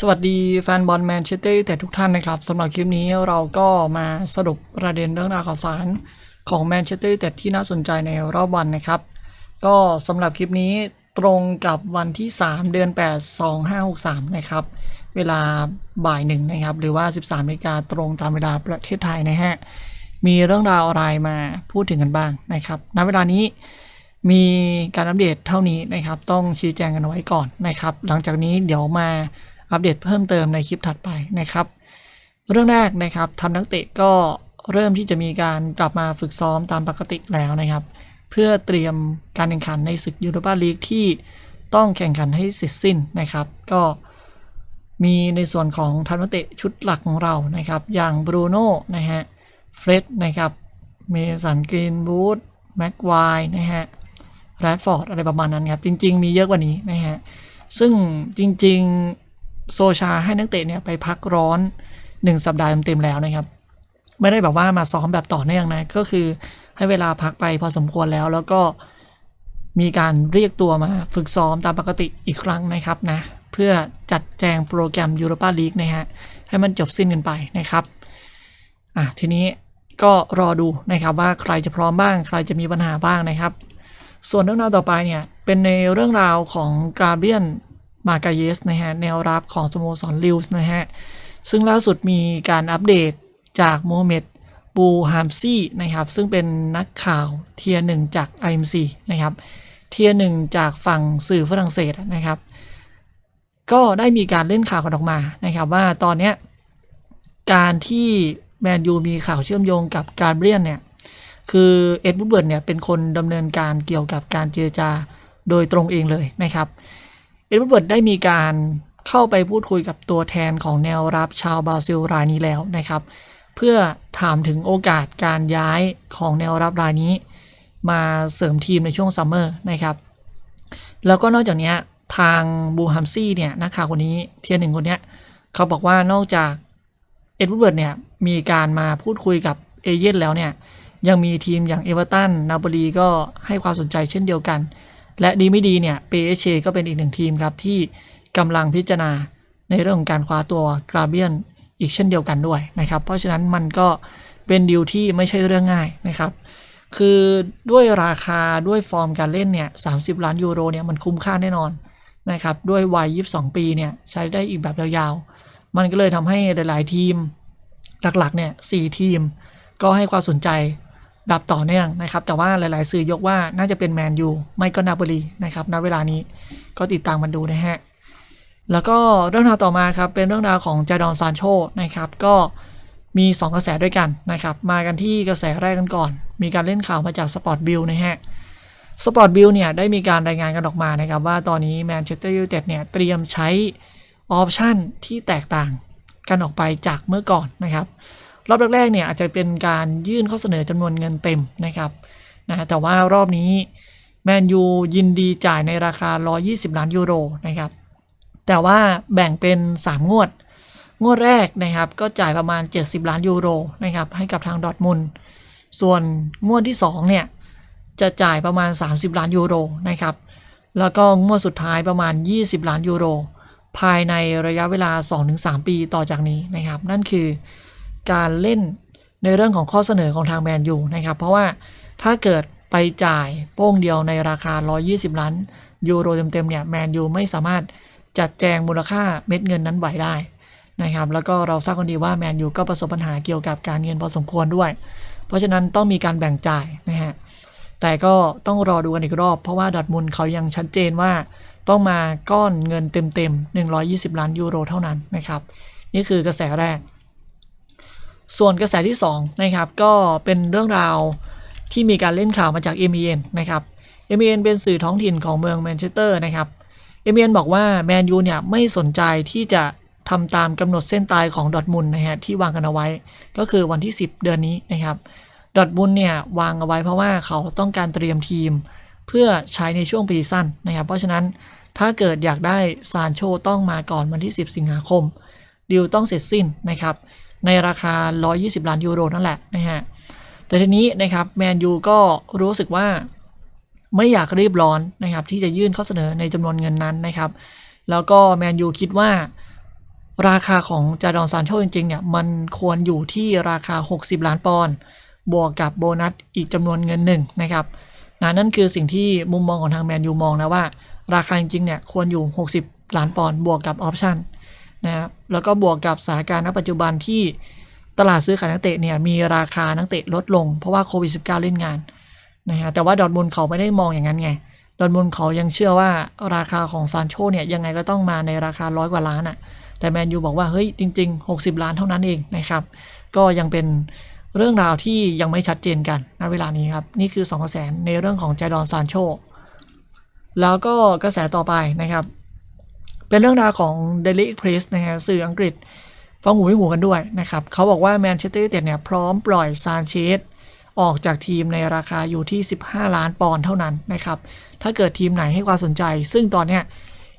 สวัสดีแฟนบอลแมนเชสเตอร์แต่ทุกท่านนะครับสำหรับคลิปนี้เราก็มาสรุปประเด็นเรื่องราวข่าวสารของแมนเชสเตอร์แต่ที่น่าสนใจในรอบวันนะครับ ก็สำหรับคลิปนี้ตรงกับวันที่ 3 เดือน 8 2563 นะครับ เวลาบ่ายหนึ่งนะครับ หรือว่า 13นาฬิกาตรงตามเวลาประเทศไทยนะฮะ มีเรื่องราวอะไรมาพูดถึงกันบ้างนะครับณเวลานี้มีการอัปเดตเท่านี้นะครับ ต้องชี้แจงกันไว้ก่อนนะครับ หลังจากนี้เดี๋ยวมา อัปเดตเพิ่มเติมในคลิปถัดไปนะครับ เรื่องแรกนะครับทำนักเตะก็เริ่มที่จะมีการกลับมาฝึกซ้อมตามปกติแล้วนะครับ เพื่อเตรียมการแข่งขันในศึกยูโรปาลีกที่ต้องแข่งขันให้เสร็จสิ้นนะครับ ก็มีในส่วนของทันเตะชุดหลักของเรานะครับ อย่างบรูโน่นะฮะเฟร็ดนะครับเมสันกรีนบูธแม็กไวนะฮะแรดฟอร์ดอะไรประมาณนั้นครับ จริง ๆ มีเยอะกว่านี้นะฮะ ซึ่งจริง ๆ โซชาให้นักเตะเนี่ยไปพักร้อน 1 สัปดาห์เต็มๆแล้วนะครับ ไม่ได้แบบว่ามาซ้อมแบบต่อเนื่องนะ ก็คือให้เวลาพักไปพอสมควรแล้วแล้วก็มีการเรียกตัวมาฝึกซ้อมตามปกติอีกครั้งนะครับนะ เพื่อจัดแจงโปรแกรมยูโรปาลีกนะฮะ ให้มันจบสิ้นกันไปนะครับ อะ ทีนี้ก็รอดูนะครับว่าใครจะพร้อมบ้าง ใครจะมีปัญหาบ้างนะครับ ส่วนเรื่องราวต่อไปเนี่ย เป็นในเรื่องราวของกราเบียน มากาเยสนะฮะแนวรับของสโมสรลิวส์นะฮะ ซึ่งล่าสุดมีการอัปเดตจากโมเมดบูฮามซี่นะครับ ซึ่งเป็นนักข่าวเทียหนึ่งจาก IMC นะครับ เทียหนึ่งจากฝั่งสื่อฝรั่งเศสนะครับ ก็ได้มีการเล่นข่าวกันออกมานะครับว่าตอนนี้การที่แมนยูมีข่าวเชื่อมโยงกับการเบรียนเนี่ย คือเอ็ดวูดเบิร์ดเนี่ยเป็นคนดำเนินการเกี่ยวกับการเจรจาโดยตรงเองเลยนะครับ เอ็ดเบิร์ดได้มีการเข้าไปพูดคุยกับตัวแทนของแนวรับชาวบราซิลรายนี้แล้วนะครับ เพื่อถามถึงโอกาสการย้ายของแนวรับรายนี้ มาเสริมทีมในช่วงซัมเมอร์นะครับ แล้วก็นอกจากนี้ทางบูฮัมซี่เนี่ยนักข่าวคนนี้เทียร์หนึ่งคนเนี้ยเขาบอกว่านอกจากเอ็ดเบิร์ดเนี่ยมีการมาพูดคุยกับเอเย่นแล้วเนี่ยยังมีทีมอย่างเอเวอร์ตันนาโปลีก็ให้ความสนใจเช่นเดียวกัน และดีไม่ดีเนี่ยเปเชก็เป็นอีกหนึ่งทีมครับที่กำลังพิจารณาในเรื่องของการคว้าตัวกราเบียนอีกเช่นเดียวกันด้วยนะครับ เพราะฉะนั้นมันก็เป็นดีลที่ไม่ใช่เรื่องง่ายนะครับ คือด้วยราคาด้วยฟอร์มการเล่นเนี่ย30ล้านยูโรเนี่ยมันคุ้มค่าแน่นอนนะครับด้วยวัย 22 ปีเนี่ยใช้ได้อีกแบบยาวๆ มันก็เลยทำให้หลาย ๆ ทีมหลักๆเนี่ยสทีมก็ให้ความสนใจ แบบต่อเนื่องนะครับ แต่ว่าหลาย ๆ สื่อยกว่าน่าจะเป็นแมนยูไม่ก็นาโปลีนะครับณเวลานี้ก็ติดตามมันดูนะฮะ แล้วก็เรื่องราวต่อมาครับ เป็นเรื่องราวของจาดอนซานโชนะครับ ก็มี 2 กระแสด้วยกันนะครับ มากันที่กระแสแรกกันก่อน มีการเล่นข่าวมาจากสปอร์ตบิลนะฮะสปอร์ตบิลเนี่ยได้มีการรายงานกันออกมานะครับ ว่าตอนนี้แมนเชสเตอร์ยูไนเต็ดเนี่ยเตรียมใช้ออปชันที่แตกต่างกันออกไปจากเมื่อก่อนนะครับ รอบแรกๆเนี่ยอาจจะเป็นการยื่นข้อเสนอจำนวนเงินเต็มนะครับนะแต่ว่ารอบนี้แมนยูยินดีจ่ายในราคา 120 ล้านยูโรนะครับแต่ว่าแบ่งเป็น 3 งวด งวดแรกนะครับก็จ่ายประมาณ 70 ล้านยูโรนะครับให้กับทางดอทมุนส่วนงวดที่ 2 เนี่ย จะจ่ายประมาณ 30 ล้านยูโรนะครับแล้วก็งวดสุดท้ายประมาณ 20 ล้านยูโรภายในระยะเวลา 2-3 ปีต่อจากนี้นะครับ นั่นคือ การเล่นในเรื่องของข้อเสนอของทางแมนยูนะครับ เพราะว่าถ้าเกิดไปจ่ายโป้งเดียวในราคา 120 ล้านยูโรเต็มๆเนี่ยแมนยูไม่สามารถจัดแจงมูลค่าเม็ดเงินนั้นไหวได้นะครับแล้วก็เราทราบกันดีว่าแมนยูก็ประสบปัญหาเกี่ยวกับการเงินพอสมควรด้วย เพราะฉะนั้นต้องมีการแบ่งจ่ายนะฮะแต่ก็ต้องรอดูกันอีกรอบ เพราะว่าดอทมุนเขายังชัดเจนว่า ต้องมาก้อนเงินเต็มๆ120 ล้านยูโรเท่านั้นนะครับ นี่คือกระแสแรก ส่วนกระแสที่2นะครับก็เป็นเรื่องราวที่มีการเล่นข่าวมาจาก MEN นะครับ MEN เป็นสื่อท้องถิ่นของเมืองแมนเชสเตอร์นะครับ MEN บอกว่าแมนยูเนี่ยไม่สนใจที่จะทำตามกำหนดเส้นตายของดอทมุนนะฮะที่วางกันเอาไว้ ก็คือวันที่ 10 เดือนนี้นะครับดอทมุนเนี่ยวางเอาไว้เพราะว่าเขาต้องการเตรียมทีม เพื่อใช้ในช่วงปีสั้นนะครับ เพราะฉะนั้นถ้าเกิดอยากได้ซานโชต้องมาก่อนวันที่ 10 สิงหาคมดีลต้องเสร็จสิ้นนะครับ ในราคา 120 ล้านยูโรนั่นแหละนะฮะแต่ทีนี้นะครับแมนยูก็รู้สึกว่าไม่อยากรีบร้อนนะครับที่จะยื่นข้อเสนอในจำนวนเงินนั้นนะครับ แล้วก็แมนยูคิดว่าราคาของจาดอนซานโชจริงๆเนี่ยมันควรอยู่ที่ราคา 60 ล้านปอนด์บวกกับโบนัสอีกจำนวนเงินหนึ่งนะครับนะนั่นคือสิ่งที่มุมมองของทางแมนยูมองนะว่า ราคาจริงๆเนี่ยควรอยู่ 60 ล้านปอนด์บวกกับออปชั่น นะครับแล้วก็บวกกับสถานการณ์ณปัจจุบันที่ตลาดซื้อขายนักเตะเนี่ยมีราคานักเตะลดลงเพราะว่าโควิด -19 เล่นงานนะฮะแต่ว่าดอทมุนเขาไม่ได้มองอย่างนั้นไงดอทมุนเขายังเชื่อว่าราคาของซานโชเนี่ยยังไงก็ต้องมาในราคาร้อยกว่าล้านอะ่ะแต่แมนยูบอกว่าเฮ้ยจริง ๆ 60 ล้านเท่านั้นเองนะครับ ก็ยังเป็นเรื่องราวที่ยังไม่ชัดเจนกันณเวลานี้ครับ นี่คือ2กระแสในเรื่องของจดอนซานโชแล้วก็กระแสต่อไปนะครับ เป็นเรื่องราวของ Daily Express นะฮะสื่ออังกฤษฟังหูไว้หูกันด้วยนะครับเขาบอกว่าแมนเชสเตอร์ยูไนเต็ดเนี่ยพร้อมปล่อยซานเชสออกจากทีมในราคาอยู่ที่ 15 ล้านปอนด์เท่านั้นนะครับ ถ้าเกิดทีมไหนให้ความสนใจ ซึ่งตอนเนี้ย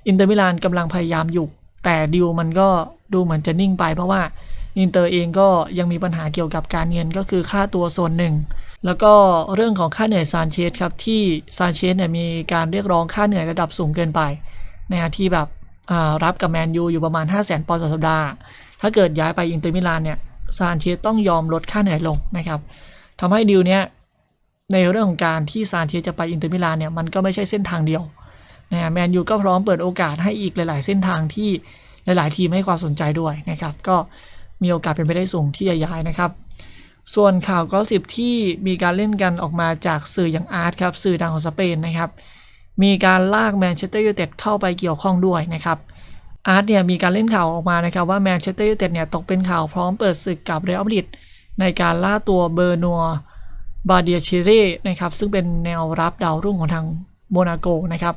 อินเตอร์มิลานกำลังพยายามอยู่ แต่ดิวมันก็ดูเหมือนจะนิ่งไป เพราะว่าอินเตอร์เองก็ยังมีปัญหาเกี่ยวกับการเงินก็คือค่าตัวส่วนหนึ่ง แล้วก็เรื่องของค่าเหนื่อยซานเชสครับที่ซานเชสเนี่ยมีการเรียกร้องค่าเหนื่อยระดับสูงเกินไปนะฮะที่แบบ รับกับแมนยูอยู่ประมาณ 5 0 0 0 0 0ปอนด์ต่อสัปดาห์ ถ้าเกิดย้ายไปอินเตอร์มิลานเนี่ยซานเชสต้องยอมลดค่าเหนื่อยลงนะครับทำให้ดิวเนี้ยในเรื่องของการที่ซานเชสจะไปอินเตอร์มิลานเนี่ยมันก็ไม่ใช่เส้นทางเดียวนะฮะแมนยูก็พร้อมเปิดโอกาสให้อีกหลาย ๆ เส้นทางที่หลาย ๆ ทีมให้ความสนใจด้วยนะครับ ก็มีโอกาสเป็นไปได้สูงที่จะย้ายนะครับ ส่วนข่าวก็สิบที่มีการเล่นกันออกมาจากสื่ออย่างอาร์ตครับ สื่อดังของสเปนนะครับ มีการลากแมนเชสเตอร์ยูไนเต็ดเข้าไปเกี่ยวข้องด้วยนะครับอาร์ตเนี่ยมีการเล่นข่าวออกมานะครับว่าแมนเชสเตอร์ยูไนเต็ดเนี่ยตกเป็นข่าวพร้อมเปิดศึกกับเรอัลมาดริดในการล่าตัวเบอร์นัวบาเดียเชเร่นะครับซึ่งเป็นแนวรับดาวรุ่งของทางโมนาโกนะครับ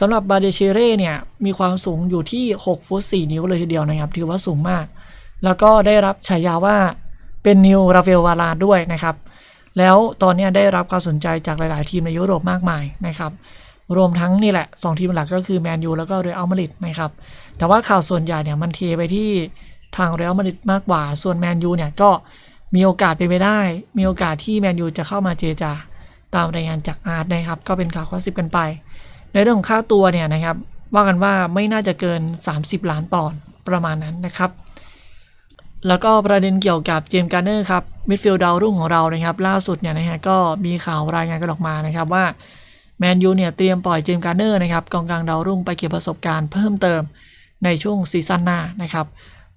สำหรับบาเดียเชเร่เนี่ยมีความสูงอยู่ที่ 6 ฟุต 4 นิ้วเลยทีเดียวนะครับ ถือว่าสูงมาก แล้วก็ได้รับฉายาว่าเป็นนิวราเฟลวาลาด้วยนะครับ แล้วตอนนี้ได้รับความสนใจจากหลาย ๆ ทีมในยุโรปมากมายนะครับ รวมทั้งนี่แหละ 2 ทีมหลักก็คือแมนยูแล้วก็เรอัลมาดริดนะครับ แต่ว่าข่าวส่วนใหญ่เนี่ยมันเทไปที่ทางเรอัลมาดริดมากกว่า ส่วนแมนยูเนี่ยก็มีโอกาสเป็นไปได้ มีโอกาสที่แมนยูจะเข้ามาเจรจาตามรายงานจากอาร์ตนะครับ ก็เป็นข่าวข้อสิบกันไป ในเรื่องของค่าตัวเนี่ยนะครับ ว่ากันว่าไม่น่าจะเกิน 30 ล้านปอนด์ประมาณนั้นนะครับ แล้วก็ประเด็นเกี่ยวกับเจมส์การ์เนอร์ครับมิดฟิลด์ดาวรุ่งของเรานะครับ ล่าสุดเนี่ยนะฮะก็มีข่าวรายงานกันออกมานะครับว่า แมนยูเนี่ยเตรียมปล่อยเจมการ์เนอร์นะครับกองกลางดาวรุ่งไปเก็บประสบการณ์เพิ่มเติมในช่วงซีซั่นหน้านะครับ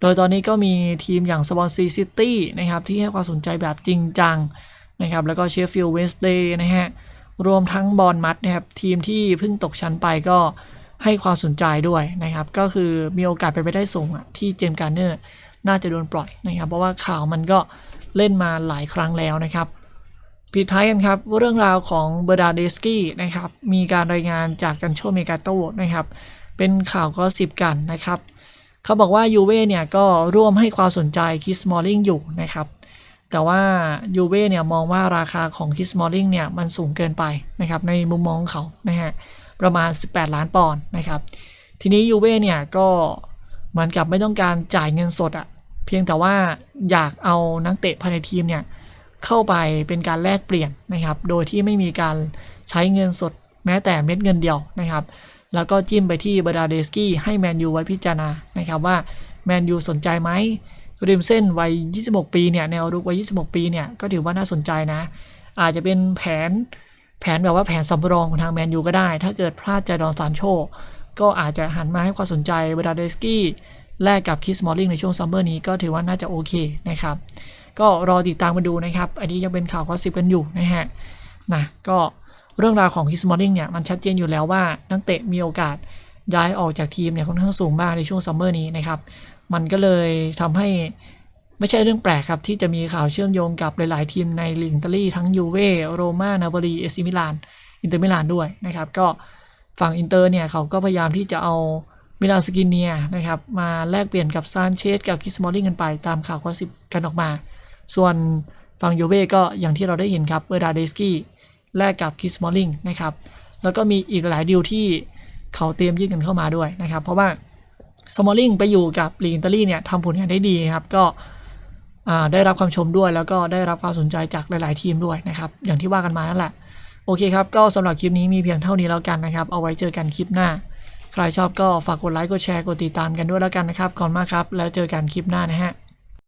โดยตอนนี้ก็มีทีมอย่างสปอนซีซิตี้นะครับที่ให้ความสนใจแบบจริงจังนะครับแล้วก็เชฟฟิลด์เวสเดย์นะฮะรวมทั้งบอลมัดนะครับทีมที่เพิ่งตกชั้นไปก็ให้ความสนใจด้วยนะครับ ก็คือมีโอกาสเป็นไปได้สูงอะที่เจมการ์เนอร์น่าจะโดนปล่อยนะครับ เพราะว่าข่าวมันก็เล่นมาหลายครั้งแล้วนะครับ ปิดท้ายกันครับเรื่องราวของเบอร์ดาเดสกี้นะครับมีการรายงานจากกันโชเมกาโตนะครับเป็นข่าวก็สิบกันนะครับเขาบอกว่ายูเว่เนี่ยก็ร่วมให้ความสนใจคิสมอลลิงอยู่นะครับแต่ว่ายูเว่เนี่ยมองว่าราคาของคิสมอลลิงเนี่ยมันสูงเกินไปนะครับในมุมมองของเขานะฮะประมาณ 18 ล้านปอนด์นะครับทีนี้ยูเว่เนี่ยก็เหมือนกับไม่ต้องการจ่ายเงินสดอะเพียงแต่ว่าอยากเอานักเตะภายในทีมเนี่ย เข้าไปเป็นการแลกเปลี่ยนนะครับ โดยที่ไม่มีการใช้เงินสดแม้แต่เม็ดเงินเดียวนะครับ แล้วก็จิ้มไปที่บรดาเดสกี้ให้แมนยูไว้พิจารณานะครับว่าแมนยูสนใจไหมริมเส้นวัย 26 ปีเนี่ยแนวรุกวัย 26 ปีเนี่ยก็ถือว่าน่าสนใจนะ อาจจะเป็นแผนแผนแบบว่าแผนสำรองของทางแมนยูก็ได้ ถ้าเกิดพลาดใจดอนซานโชก็อาจจะหันมาให้ความสนใจบรดาเดสกี้แลกกับคิสมอลลิงในช่วงซัมเมอร์นี้ก็ถือว่าน่าจะโอเคนะครับ ก็รอติดตามมาดูนะครับ อันนี้ยังเป็นข่าวก็สิบกันอยู่นะฮะนะก็เรื่องราวของคิสมอลลิงเนี่ยมันชัดเจนอยู่แล้วว่านักเตะมีโอกาสย้ายออกจากทีมเนี่ยค่อนข้างสูงมากในช่วงซัมเมอร์นี้นะครับ มันก็เลยทำให้ไม่ใช่เรื่องแปลกครับ ที่จะมีข่าวเชื่อมโยงกับหลาย ๆ ทีมในลีกอิตาลีทั้งยูเว่โรม่านาโปลีเอซิมิลานอินเตอร์มิลานด้วยนะครับ ก็ฝั่งอินเตอร์เนี่ยเขาก็พยายามที่จะเอามิลานสกินเนียนะครับมาแลกเปลี่ยนกับซานเชสกับคิสมอลลิงกันไปตามข่าวก็สิบกันออกมา ส่วนฝั่งยูเว่ก็อย่างที่เราได้เห็นครับเบอร์ดาเดสกี้แลกกับคิสมอลลิงนะครับ แล้วก็มีอีกหลายดีลที่เขาเตรียมยื่นกันเข้ามาด้วยนะครับ เพราะว่าสมอลลิงไปอยู่กับลีกอิตาลีเนี่ยทำผลงานได้ดีครับ ก็ได้รับความชมด้วยแล้วก็ได้รับความสนใจจากหลาย ๆ ทีมด้วยนะครับ อย่างที่ว่ากันมานั่นแหละ โอเคครับ ก็สำหรับคลิปนี้มีเพียงเท่านี้แล้วกันนะครับ เอาไว้เจอกันคลิปหน้า ใครชอบก็ฝากกดไลค์ กดแชร์ กดติดตามกันด้วยแล้วกันนะครับ ขอบคุณมากครับ แล้วเจอกันคลิปหน้านะฮะ